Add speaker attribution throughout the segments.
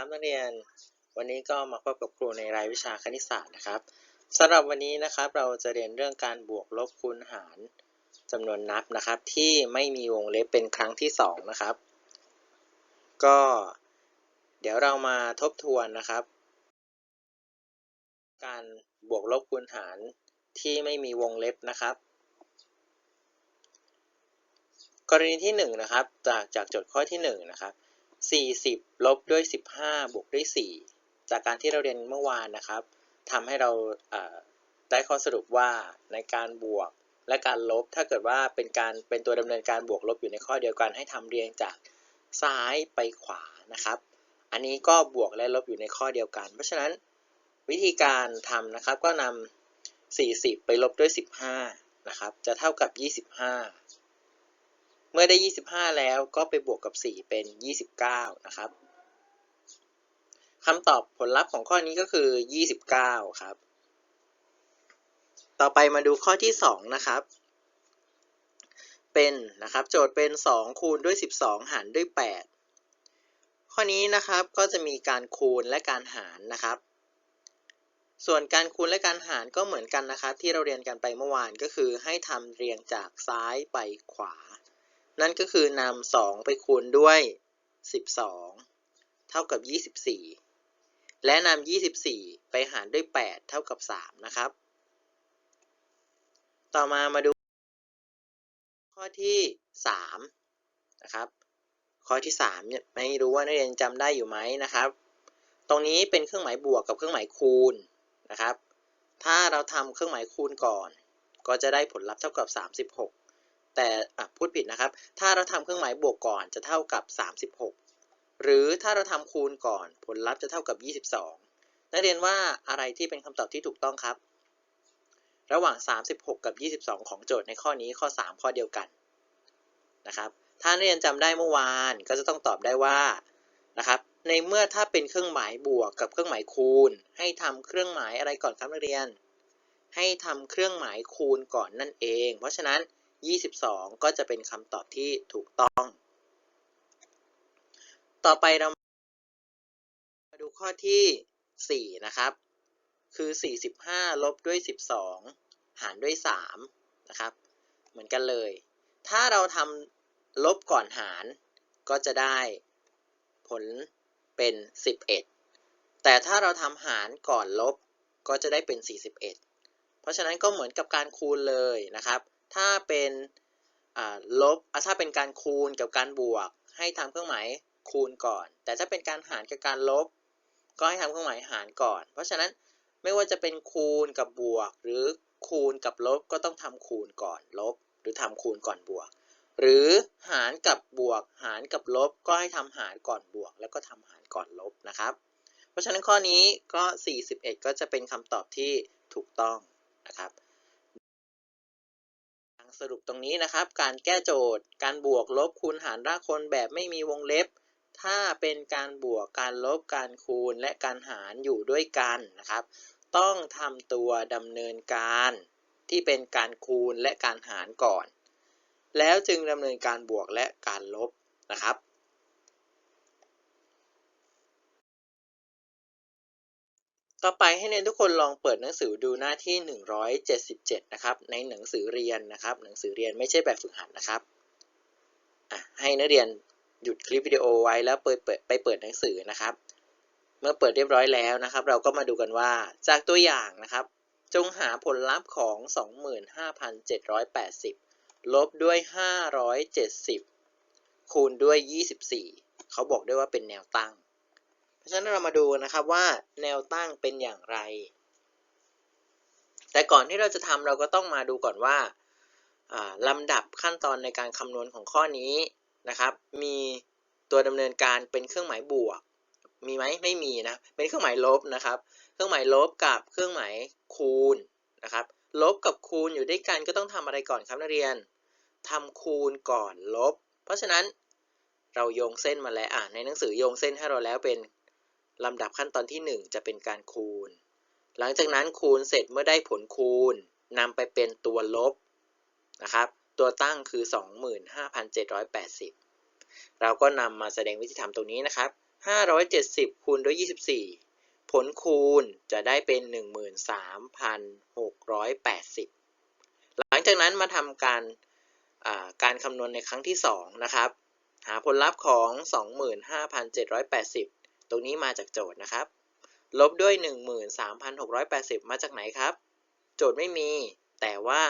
Speaker 1: ครับนักเรียน วันนี้ก็มาพบกับครูในรายวิชาคณิตศาสตร์นะครับสำหรับวันนี้นะครับเราจะเรียนเรื่องการบวกลบคูณหารจำนวนนับนะครับ ที่ไม่มีวงเล็บเป็นครั้งที่สองนะครับ ก็ เดี๋ยวเรามาทบทวนนะครับ การบวกลบคูณหารที่ไม่มีวงเล็บนะครับ กรณีที่หนึ่งนะครับจากจากโจทย์ข้อที่หนึ่งนะครับ 40 ลบด้วย 15 บวกด้วย 4 จากการที่เราเรียนเมื่อวานนะครับทำให้เราได้ข้อสรุปว่าในการบวกและการลบ ถ้าเกิดว่าเป็นการเป็นตัวดำเนินการบวกลบอยู่ในข้อเดียวกันให้ทำเรียงจากซ้ายไปขวานะครับ อันนี้ก็บวกและลบอยู่ในข้อเดียวกัน เพราะฉะนั้นวิธีการทำนะครับก็นำ40 ไปลบด้วย 15 นะครับ จะเท่ากับ 25 มื่อได้ 25 แล้วก็ไปบวกกับ 4 เป็น 29 นะครับคำตอบผลลัพธ์ของข้อนี้ก็คือ 29 ครับ ต่อไปมาดูข้อที่ 2 นะครับ เป็นนะครับโจทย์เป็น 2 คูณด้วย 12 หารด้วย 8 ข้อนี้นะครับก็จะมีการคูณและการหารนะครับ ส่วนการคูณและการหารก็เหมือนกันนะครับ ที่เราเรียนกันไปเมื่อวานก็คือให้ทำเรียงจากซ้ายไปขวา นั่นก็คือนำ2ไปคูณด้วย 12 เท่ากับ 24 และนำ24 ไปหารด้วย 8 เท่ากับ 3 นะครับ ต่อมามาดู ข้อที่ 3 นะครับ ข้อที่3เนี่ยไม่รู้ว่านักเรียนจำได้อยู่ไหมนะครับ ตรงนี้เป็นเครื่องหมายบวกกับเครื่องหมายคูณนะครับ ถ้าเราทำเครื่องหมายคูณก่อน ก็จะได้ผลลัพธ์เท่ากับ 36 แต่พูดผิดนะครับ ถ้าเราทำเครื่องหมายบวกก่อนจะเท่ากับ 36 หรือถ้าเราทำคูณก่อนผลลัพธ์จะเท่ากับ 22 นักเรียนว่าอะไรที่เป็นคำตอบที่ถูกต้องครับ ระหว่าง 36 กับ 22 ของโจทย์ในข้อนี้ข้อ 3 ข้อเดียวกันนะครับ ถ้านักเรียนจำได้เมื่อวานก็จะต้องตอบได้ว่านะครับ ในเมื่อถ้าเป็นเครื่องหมายบวกกับเครื่องหมายคูณ ให้ทำเครื่องหมายอะไรก่อนครับนักเรียน ให้ทำเครื่องหมายคูณก่อนนั่นเอง เพราะฉะนั้น 22 ก็จะเป็นคำตอบที่ถูกต้อง ต่อไปเรามาดูข้อที่ 4 นะครับ คือ 45 ลบด้วย 12 หารด้วย 3 นะครับ เหมือนกันเลย ถ้าเราทำลบก่อนหารก็จะได้ผลเป็น 11 แต่ถ้าเราทำหารก่อนลบก็จะได้เป็น 41 เพราะฉะนั้นก็เหมือนกับการคูณเลยนะครับ ถ้าเป็นลบถ้าเป็นการคูณกับการบวก ให้ทำเครื่องหมายคูณก่อน แต่ถ้าเป็นการหารกับการลบ ก็ให้ทำเครื่องหมายหารก่อน เพราะฉะนั้นไม่ว่าจะเป็นคูณกับบวก หรือคูณกับลบก็ต้องทำคูณก่อนลบ หรือทำคูณก่อนบวก หรือหารกับบวก หารกับลบก็ให้ทำหารก่อนบวก แล้วก็ทำหารก่อนลบนะครับ เพราะฉะนั้นข้อนี้ก็ 41 ก็จะเป็นคำตอบที่ถูกต้องนะครับ สรุปตรงนี้นะครับ การแก้โจทย์ การบวกลบคูณหารรากคนแบบไม่มีวงเล็บ ถ้าเป็นการบวกการลบการคูณและการหารอยู่ด้วยกันนะครับ ต้องทำตัวดำเนินการที่เป็นการคูณและการหารก่อน แล้วจึงดำเนินการบวกและการลบนะครับ ต่อไปให้เรียนทุกคนลองเปิดหนังสือดูหน้าที่ 177 นะครับ ในหนังสือเรียนนะครับ หนังสือเรียนไม่ใช่แบบฝึกหัดนะครับให้นักเรียนหยุดคลิปวิดีโอไว้แล้วเปิดไปเปิดหนังสือนะครับ เมื่อเปิดเรียบร้อยแล้วนะครับ เราก็มาดูกันว่าจากตัวอย่างนะครับ จงหาผลลัพธ์ของ 25,780 ลบด้วย 570 คูณด้วย 24 เขาบอกด้วยว่าเป็นแนวตั้ง ราะฉะนั้นเรามาดูนะครับว่าแนวตั้งเป็นอย่างไร แต่ก่อนที่เราจะทำเราก็ต้องมาดูก่อนว่าลำดับขั้นตอนในการคำนวณของข้อนี้นะครับ มีตัวดำเนินการเป็นเครื่องหมายบวก มีไหมไม่มีนะ เป็นเครื่องหมายลบนะครับ เครื่องหมายลบกับเครื่องหมายคูณนะครับ ลบกับคูณอยู่ด้วยกันก็ต้องทำอะไรก่อนครับนักเรียนทำคูณก่อนลบ เพราะฉะนั้นเราโยงเส้นมาแล้วในหนังสือโยงเส้นให้เราแล้วเป็น ลำดับขั้นตอนที่ 1 จะเป็นการคูณ หลังจากนั้นคูณเสร็จเมื่อได้ผลคูณนำไปเป็นตัวลบนะครับ ตัวตั้งคือ 25,780 เราก็นำมาแสดงวิธีทำตรงนี้นะครับ 570 คูณด้วย 24 ผลคูณจะได้เป็น 13,680 หลังจากนั้นมาทำการการคำนวณในครั้งที่ 2 นะครับ หาผลลัพธ์ของ 25,780 ตรงนี้มาจากโจทย์นะครับ ลบด้วย 13,680 มาจากไหนครับ โจทย์ไม่มี แต่ว่า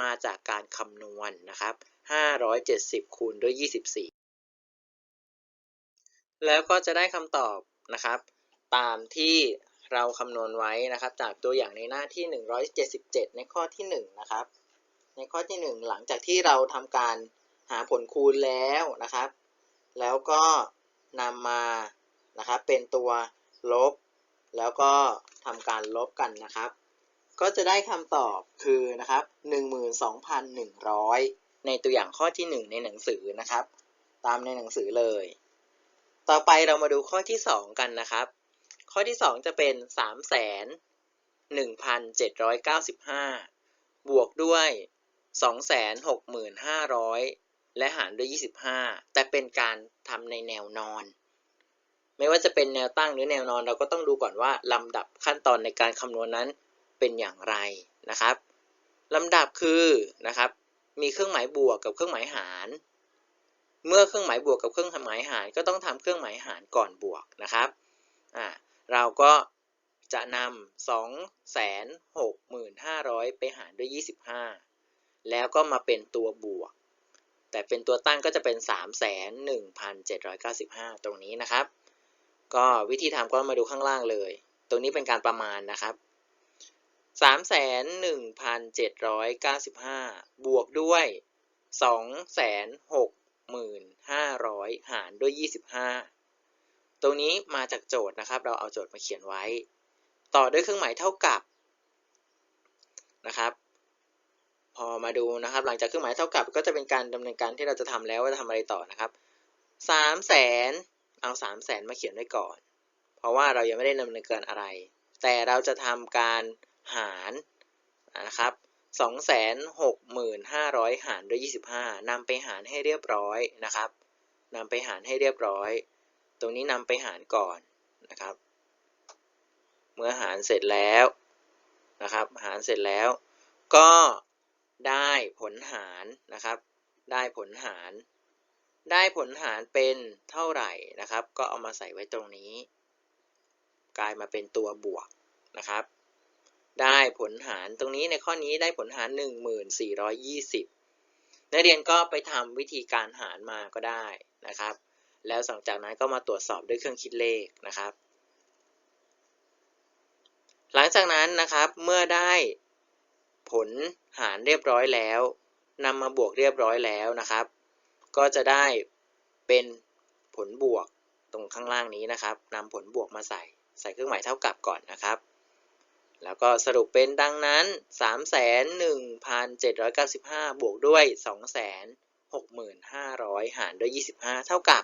Speaker 1: มาจากการคำนวณนะครับ 570 คูณด้วย 24 แล้วก็จะได้คำตอบนะครับ ตามที่เราคำนวณไว้นะครับ จากตัวอย่างในหน้าที่ 177 ในข้อที่ 1 นะครับ ในข้อที่ 1 หลังจากที่เราทำการหาผลคูณแล้วนะครับ แล้วก็นำมา นะครับ เป็นตัวลบ แล้วก็ทำการลบกันนะครับ ก็จะได้คำตอบคือนะครับ 12,100 ในตัวอย่างข้อที่ 1 ในหนังสือนะครับ ตามในหนังสือเลย ต่อไปเรามาดูข้อที่ 2 กันนะครับ ข้อที่ 2 จะเป็น3,1795 บวกด้วย 265,000 และหารด้วย 25 แต่เป็นการทำในแนวนอน ไม่ว่าจะเป็นแนวตั้งหรือแนวนอน เราก็ต้องดูก่อนว่าลำดับขั้นตอนในการคำนวณนั้นเป็นอย่างไรนะครับลำดับคือนะครับ มีเครื่องหมายบวกกับเครื่องหมายหาร เมื่อเครื่องหมายบวกกับเครื่องหมายหาร ก็ต้องทำเครื่องหมายหารก่อนบวกนะครับอ่าเราก็จะนำ265,000 ไปหารด้วย 25 แล้วก็มาเป็นตัวบวก แต่เป็นตัวตั้งก็จะเป็น 3,1795 ตรงนี้นะครับ ก็วิธีทำก็มาดูข้างล่างเลย ตรงนี้เป็นการประมาณนะครับ3,1795 บวกด้วย 2,6500 หารด้วย 25 ตรงนี้มาจากโจทย์นะครับ เราเอาโจทย์มาเขียนไว้ ต่อด้วยเครื่องหมายเท่ากับนะครับ พอมาดูนะครับ หลังจากเครื่องหมายเท่ากับก็จะเป็นการดำเนินการที่เราจะทำแล้วว่าจะทำอะไรต่อนะครับ3แสน เอา3แสนมาเขียนไว้ก่อน เพราะว่าเรายังไม่ได้ดำเนินการอะไร แต่เราจะทำการหารนะครับ265,000หารด้วย25นำไปหารให้เรียบร้อยนะครับนำไปหารให้เรียบร้อย ตรงนี้นำไปหารก่อนนะครับ เมื่อหารเสร็จแล้วนะครับหารเสร็จแล้วก็ได้ผลหารนะครับ ได้ผลหาร ได้ผลหารเป็นเท่าไหร่นะครับ ก็เอามาใส่ไว้ตรงนี้ กลายมาเป็นตัวบวกนะครับ ได้ผลหารตรงนี้ในข้อนี้ได้ผลหาร 1420 นักเรียนก็ไปทำวิธีการหารมาก็ได้นะครับ แล้วหลังจากนั้นก็มาตรวจสอบด้วยเครื่องคิดเลขนะครับ หลังจากนั้นนะครับเมื่อได้ผลหารเรียบร้อยแล้วนำมาบวกเรียบร้อยแล้วนะครับ ก็จะได้เป็นผลบวกตรงข้างล่างนี้นะครับนำผลบวกมาใส่ใส่เครื่องหมายเท่ากับก่อนนะครับ แล้วก็สรุปเป็นดังนั้น 31,795 บวกด้วย 265,000 หารด้วย 25 เท่ากับ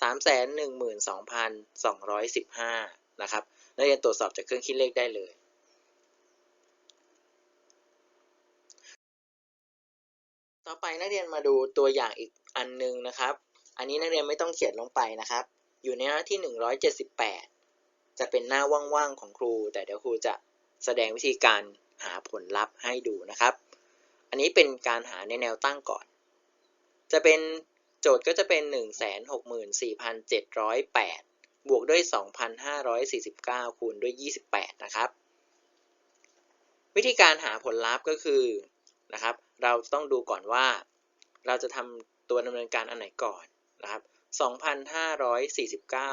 Speaker 1: 312,215 นะครับนักเรียนตรวจสอบจากเครื่องคิดเลขได้เลยต่อไปนักเรียนมาดูตัวอย่างอีก อันหนึงนะครับ อันนี้นักเรียนไม่ต้องเขียนลงไปนะครับ อยู่ในหน้าที่ 178 จะเป็นหน้าว่างๆของครู แต่เดี๋ยวครูจะแสดงวิธีการหาผลลัพธ์ให้ดูนะครับ อันนี้เป็นการหาในแนวตั้งก่อน จะเป็นโจทย์ก็จะเป็น 164,708 บวกด้วย 2,549 คูณด้วย 28 นะครับ วิธีการหาผลลัพธ์ก็คือนะครับ เราต้องดูก่อนว่า เราจะทำ ตัวดำเนินการอันไหนก่อนนะครับ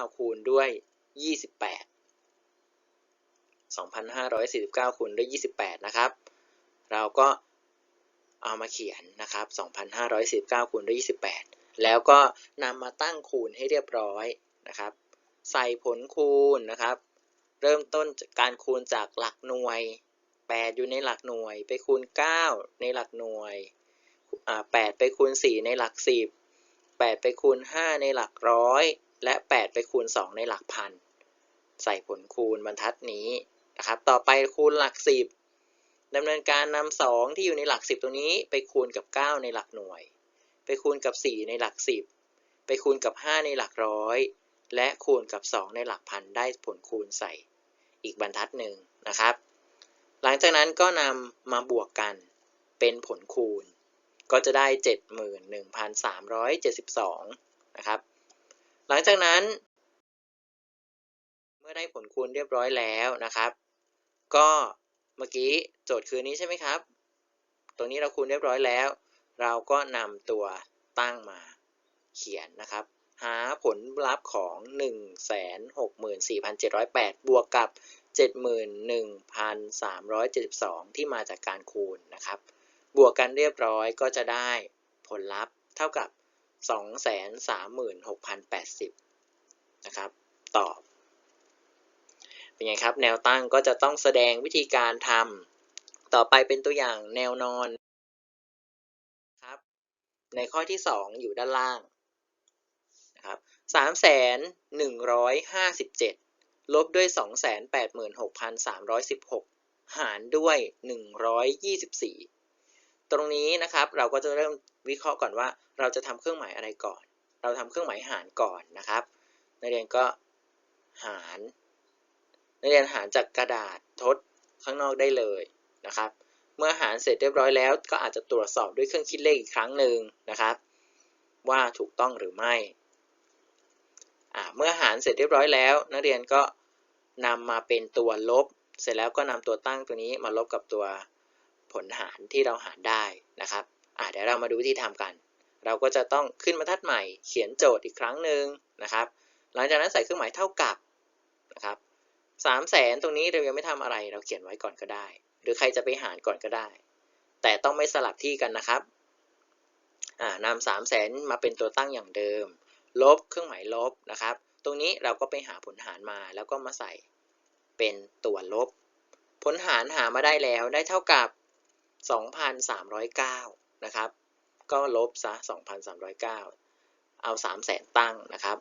Speaker 1: 2,549 คูณด้วย 28 2,549 คูณด้วย 28 นะครับ เราก็เอามาเขียนนะครับ 2,549 คูณด้วย 28 แล้วก็นำมาตั้งคูณให้เรียบร้อยนะครับ ใส่ผลคูณนะครับ เริ่มต้นากการคูณจากหลักหน่วย 8 อยู่ในหลักหน่วย ไปคูณ 9 ในหลักหน่วย อ่า8ไปคูณ 4 ในหลัก 10 8 ไปคูณ 5 ในหลักร้อย และ 8 ไปคูณ 2 ในหลักพัน ใส่ผลคูณบรรทัดนี้นะครับ ต่อไปคูณหลัก 10ดำเนินการนำ2ที่อยู่ในหลัก 10 ตรงนี้ ไปคูณกับ 9 ในหลักหน่วย ไปคูณกับ 4 ในหลัก 10 ไปคูณกับ 5 ในหลักร้อย และคูณกับ 2 ในหลักพัน ได้ผลคูณใส่อีกบรรทัดหนึ่งนะครับ หลังจากนั้นก็นำมาบวกกันเป็นผลคูณ ก็จะได้ 71,372 นะครับ หลังจากนั้น เมื่อได้ผลคูณเรียบร้อยแล้วนะครับ ก็เมื่อกี้โจทย์คือนี้ใช่ไหมครับ ตรงนี้เราคูณเรียบร้อยแล้ว เราก็นำตัวตั้งมาเขียนนะครับ หาผลลัพธ์ของ 164,708 บวกกับ 71,372 ที่มาจากการคูณนะครับ บวกกันเรียบร้อยก็จะได้ผลลัพธ์เท่ากับ 236,080 นะครับ ตอบ เป็นไงครับ แนวตั้งก็จะต้องแสดงวิธีการทำ ต่อไปเป็นตัวอย่างแนวนอนครับ ในข้อที่ 2 อยู่ด้านล่างนะครับ3,157 ลบด้วย 286,316 หารด้วย 124 ตรงนี้นะครับเราก็จะเริ่มวิเคราะห์ก่อนว่า เราจะทำเครื่องหมายอะไรก่อน เราทำเครื่องหมายหารก่อนนะครับ นักเรียนก็หาร นักเรียนหารจากกระดาษทดข้างนอกได้เลยนะครับ เมื่อหารเสร็จเรียบร้อยแล้ว ก็อาจจะตรวจสอบด้วยเครื่องคิดเลขอีกครั้งหนึ่งนะครับ ว่าถูกต้องหรือไม่เมื่อหารเสร็จเรียบร้อยแล้ว นักเรียนก็นำมาเป็นตัวลบ เสร็จแล้วก็นำตัวตั้งตัวนี้มาลบกับตัว ผลหารที่เราหารได้นะครับเดี๋ยวเรามาดูวิธีทำกัน เราก็จะต้องขึ้นบรรทัดใหม่ เขียนโจทย์อีกครั้งหนึ่งนะครับ หลังจากนั้นใส่เครื่องหมายเท่ากับนะครับสามแสนตรงนี้เรายังไม่ทำอะไรเราเขียนไว้ก่อนก็ได้ หรือใครจะไปหารก่อนก็ได้ แต่ต้องไม่สลับที่กันนะครับนำสามแสนมาเป็นตัวตั้งอย่างเดิม ลบเครื่องหมายลบนะครับ ตรงนี้เราก็ไปหาผลหารมาแล้วก็มาใส่เป็นตัวลบ ผลหารหามาได้แล้วได้เท่ากับ 2,309 นะครับ ก็ลบซะ 2,309 เอา 300,000 ตั้งนะครับ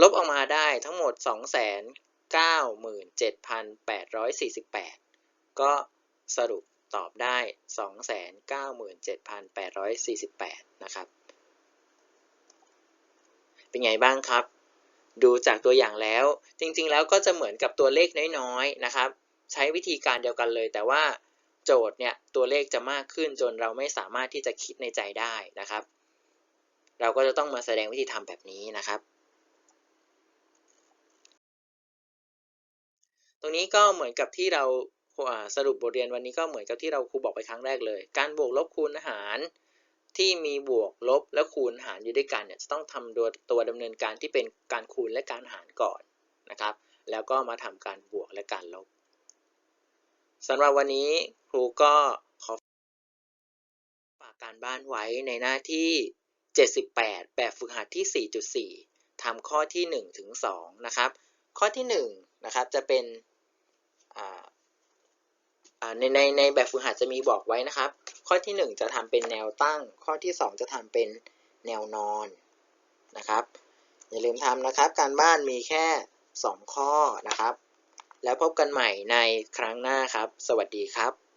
Speaker 1: ลบออกมาได้ทั้งหมด 297,848 ก็สรุปตอบได้ 297,848 นะครับ เป็นไงบ้างครับ ดูจากตัวอย่างแล้ว จริงๆ แล้วก็จะเหมือนกับตัวเลขน้อยๆ นะครับ ใช้วิธีการเดียวกันเลยแต่ว่า โจทย์เนี่ยตัวเลขจะมากขึ้นจนเราไม่สามารถที่จะคิดในใจได้นะครับ เราก็จะต้องมาแสดงวิธีทำแบบนี้นะครับ ตรงนี้ก็เหมือนกับที่เราสรุปบทเรียนวันนี้ก็เหมือนกับที่เราครูบอกไปครั้งแรกเลย การบวกลบคูณหารที่มีบวกลบและคูณหารอยู่ด้วยกันเนี่ยจะต้องทำตัวตัวดำเนินการที่เป็นการคูณและการหารก่อนนะครับ แล้วก็มาทำการบวกและการลบ สำหรับวันนี้ครูก็ขอฝากการบ้านไว้ในหน้าที่ 78 แบบฝึกหัดที่ 4.4ทำข้อที่ 1 ถึง 2 นะครับ ข้อที่ 1 นะครับ จะเป็นในในในแบบฝึกหัดจะมีบอกไว้นะครับ ข้อที่ 1 จะทำเป็นแนวตั้ง ข้อที่ 2 จะทำเป็นแนวนอนนะครับ อย่าลืมทำนะครับ การบ้านมีแค่ 2 ข้อนะครับ แล้วพบกันใหม่ในครั้งหน้าครับ สวัสดีครับ